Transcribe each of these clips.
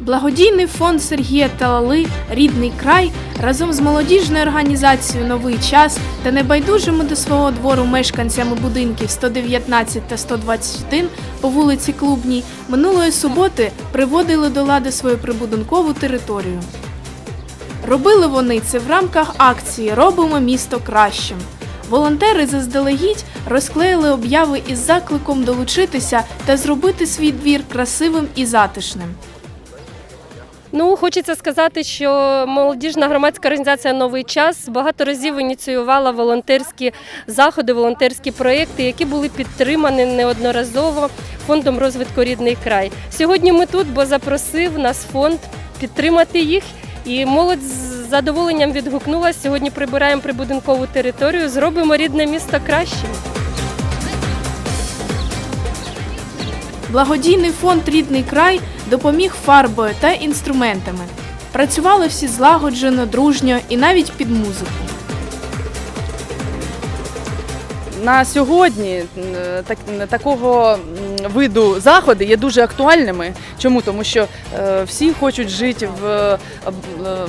Благодійний фонд Сергія Талали Рідний край разом з молодіжною організацією Новий час та небайдужими до свого двору мешканцями будинків 119 та 121 по вулиці Клубній минулої суботи приводили до лади свою прибудинкову територію. Робили вони це в рамках акції Робимо місто кращим. Волонтери заздалегідь розклеїли обяви із закликом долучитися та зробити свій двір красивим і затишним. Ну, хочеться сказати, що молодіжна громадська організація Новий час багато разів ініціювала волонтерські заходи, волонтерські проєкти, які були підтримані неодноразово фондом розвитку рідний край. Сьогодні ми тут, бо запросив нас фонд підтримати їх. І молодь задоволенням відгукнулася. Сьогодні прибираємо прибудинкову територію, зробимо рідне місто кращим. Благодійний фонд Рідний край допоміг фарбою та інструментами. Працювали всі злагоджено, дружньо і навіть під музику. На сьогодні так, такого виду заходи є дуже актуальними. Чому? Тому що е, всі хочуть жити в е, е,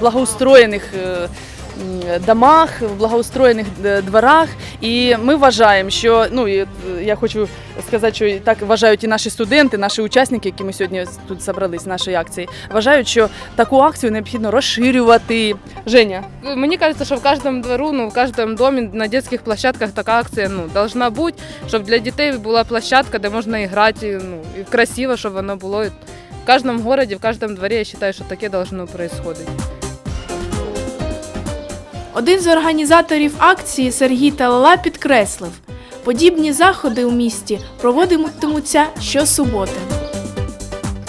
благоустроєних домах, в благоустроєних е, дворах. І ми вважаємо, що ну е, я хочу сказати, що так вважають і наші студенти, наші учасники, які ми сьогодні тут зібрались в нашій акції, вважають, що таку акцію необхідно розширювати. Женя. Мне кажется, что в каждом двору, ну, в каждом доме на детских площадках такая акция ну, должна бути, щоб для дітей була площадка, де можна грати, ну, і красиво, щоб воно було. В каждом городе, в каждом дворе, я считаю, что таке должно происходить. Один з організаторів акції Сергій Талала підкреслив, подібні заходи у місті проводитимуться щосуботи.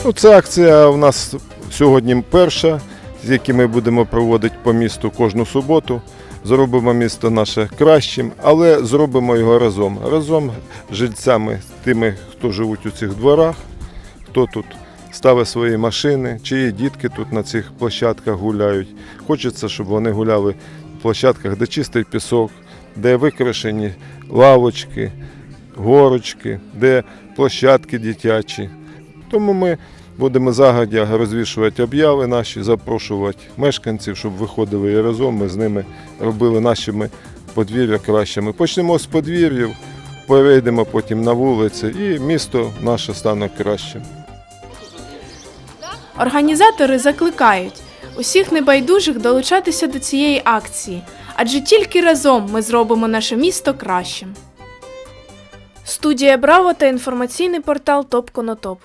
Ну, ця акція у нас сьогодні перша, з якими ми будемо проводити по місту кожну суботу. Зробимо місто наше кращим, але зробимо його разом. Разом з жильцями, тими, хто живуть у цих дворах, хто тут ставить свої машини, чиї дітки тут на цих площадках гуляють. Хочеться, щоб вони гуляли в площадках, де чистий пісок, де викрашені лавочки, горочки, де площадки дитячі. Тому ми будемо загодя розвішувати обяви наші, запрошувати мешканців, щоб виходили і разом. Ми з ними робили нашими подвір'я кращими. Почнемо з подвір'їв, перейдемо потім на вулиці, і місто наше стане кращим. Організатори закликають усіх небайдужих долучатися до цієї акції, адже тільки разом ми зробимо наше місто кращим. Студія Браво та інформаційний портал Топ Конотоп.